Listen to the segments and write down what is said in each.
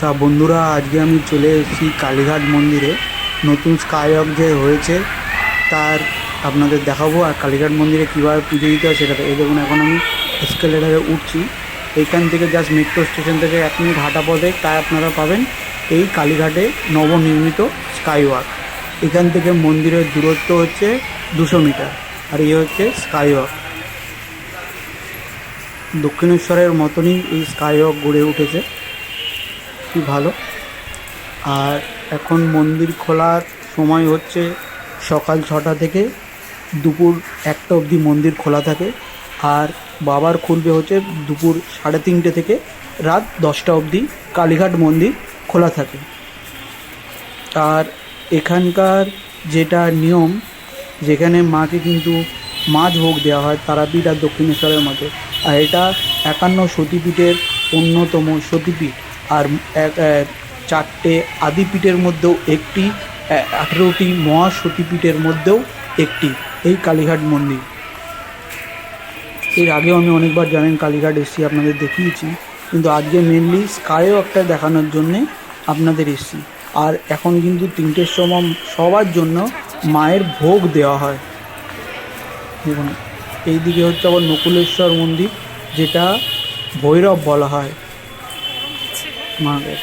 তা বন্ধুরা, আজকে আমি চলে এসেছি কালীঘাট মন্দিরে। নতুন স্কাইওয়াক যে হয়েছে, তার আপনাদের দেখাবো। আর কালীঘাট মন্দিরে কীভাবে পুজো দিতে হয় সেটা এই দেখুন, এখন আমি স্কেলেটারে উঠছি। এইখান থেকে জাস্ট মেট্রো স্টেশন থেকে এক মিনিট হাঁটা পথে, তাই আপনারা পাবেন এই কালীঘাটে নবনির্মিত স্কাইওয়াক এখান থেকে মন্দিরের দূরত্ব হচ্ছে দুশো মিটার। আর এই হচ্ছে স্কাইওয়াক দক্ষিণেশ্বরের মতনই এই স্কাইওয়াক গড়ে উঠেছে। খুবই ভালো। আর এখন মন্দির খোলার সময় হচ্ছে সকাল ছটা থেকে দুপুর একটা অবধি মন্দির খোলা থাকে। আর বাবার খুলবে হচ্ছে দুপুর সাড়ে তিনটে থেকে রাত দশটা অবধি কালীঘাট মন্দির খোলা থাকে। আর এখানকার যেটা নিয়ম, যেখানে মাকে কিন্তু মাছ ভোগ দেওয়া হয় তারাপীঠ আর দক্ষিণেশ্বরের মধ্যে। আর এটা একান্ন সতীপীঠের অন্যতম সতীপীঠ। আর এক চারটে আদিপীঠের মধ্যেও একটি আঠেরোটি মহাসতীপীঠের মধ্যেও একটি, এই কালীঘাট মন্দির। এর আগেও আমি অনেকবার জানেন কালীঘাট এসেছি, আপনাদের দেখিয়েছি। কিন্তু আজকে মেনলি স্কাইও একটা দেখানোর জন্যে আপনাদের এসেছি। আর এখন কিন্তু তিনটের সময় সবার জন্য মায়ের ভোগ দেওয়া হয়। দেখুন এই দিকে হচ্ছে আবার নকুলেশ্বর মন্দির, যেটা ভৈরব বলা হয়। মাকে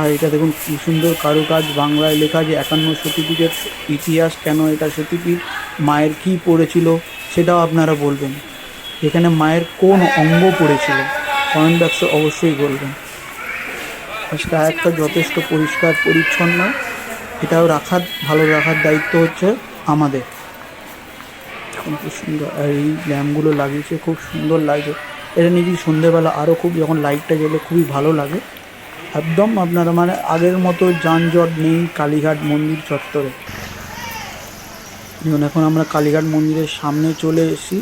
আর এটা দেখুন, কি সুন্দর কারুকাজ, বাংলায় লেখা যে একান্ন সতীপীঠের ইতিহাস, কেন এটা সতীপীঠ, মায়ের কি পড়েছিল, সেটাও আপনারা বলবেন। এখানে মায়ের কোন অঙ্গ পড়েছিল কমেন্ট বক্সে অবশ্যই বলবেন। আজকে একটা যথেষ্ট পরিষ্কার, পরিচ্ছন্ন, এটাও রাখার, ভালো রাখার দায়িত্ব হচ্ছে আমাদের। খুব সুন্দর এই ল্যাম্পগুলো লাগিয়েছে, খুব সুন্দর লাগছে এটা নাকি সন্ধেবেলা আরও খুব যখন লাইটটা জ্বলে, খুবই ভালো লাগে। একদম আপনারা মানে আগের মতো যানজট নেই কালীঘাট মন্দির চত্বরে। যেমন এখন আমরা কালীঘাট মন্দিরের সামনে চলে এসেছি।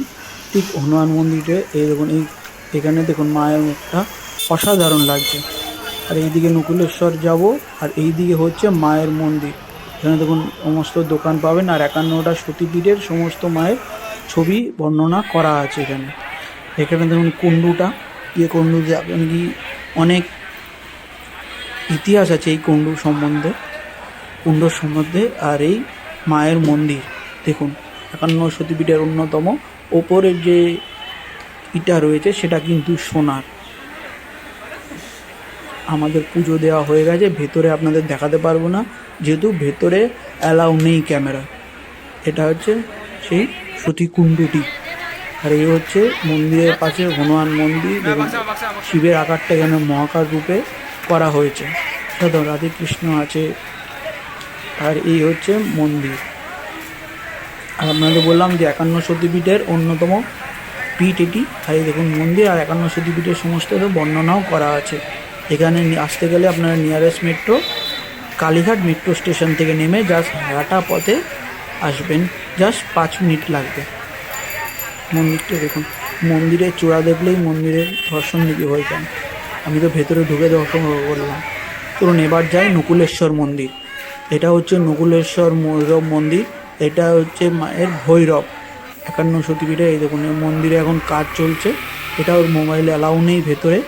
ঠিক হনুমান মন্দিরে। এই দেখুন, এই এখানে দেখুন মায়ের মুখটা অসাধারণ লাগছে। আর এইদিকে নকুলেশ্বর যাব, আর এইদিকে হচ্ছে মায়ের মন্দির। এখানে দেখুন সমস্ত দোকান পাবেন আর একান্নটা সতীপীঠের সমস্ত মায়ের ছবি বর্ণনা করা আছে এখানে। এখানে দেখুন কুণ্ডুটা কুণ্ডু যে কি অনেক ইতিহাস আছে এই কুণ্ডু সম্বন্ধে, কুণ্ডর সম্বন্ধে আর এই মায়ের মন্দির। দেখুন, একান্ন সতীপীঠের অন্যতম, ওপরের যে ইটা রয়েছে সেটা কিন্তু সোনার। আমাদের পুজো দেওয়া হয়ে গেছে, ভেতরে আপনাদের দেখাতে পারব না, যেহেতু ভেতরে অ্যালাউ নেই ক্যামেরা এটা হচ্ছে সেই সতীকুণ্ডটি। আর এই হচ্ছে মন্দিরের পাশে হনুমান মন্দির এবং শিবের আকারটা এখানে মহাকার রূপে করা হয়েছে। সাধারণ রাধে কৃষ্ণ আছে। আর এই হচ্ছে মন্দির। আর আপনাদের বললাম যে একান্ন সতীপীঠের অন্যতম পীঠ এটি। এই দেখুন মন্দির, আর একান্ন সতীপীঠের সমস্ত বর্ণনাও করা আছে। এখানে আসতে গেলে আপনারা nearest metro Kalighat metro station থেকে নেমে জাস্ট হাঁটা পথে আসবেন। জাস্ট পাঁচ মিনিট লাগবে। মন্দিরটা দেখুন, মন্দিরের চূড়া দেখলেই মন্দিরের দর্শন দিকে হয়ে যান আমি তো ভেতরে ঢুকে দর্শন করলাম। চলুন এবার যাই নকুলেশ্বর মন্দির। এটা হচ্ছে নকুলেশ্বর ভৈরব মন্দির, এটা হচ্ছে মায়ের ভৈরব। একান্ন সতীপীঠে এই দেখুন মন্দিরে এখন কাজ চলছে। এটা ওর মোবাইলে অ্যালাউ নেই ভেতরে।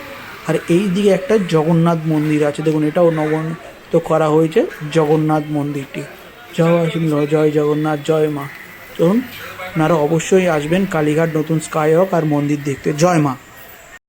আর এই দিকে একটা জগন্নাথ মন্দির আছে। দেখুন, এটাও নবনীত করা হয়েছে, জগন্নাথ মন্দিরটি। জয় সিংহ জয় জগন্নাথ, জয় মা। চলুন, আপনারা অবশ্যই আসবেন কালীঘাট নতুন স্কাই হক আর মন্দির দেখতে। জয় মা।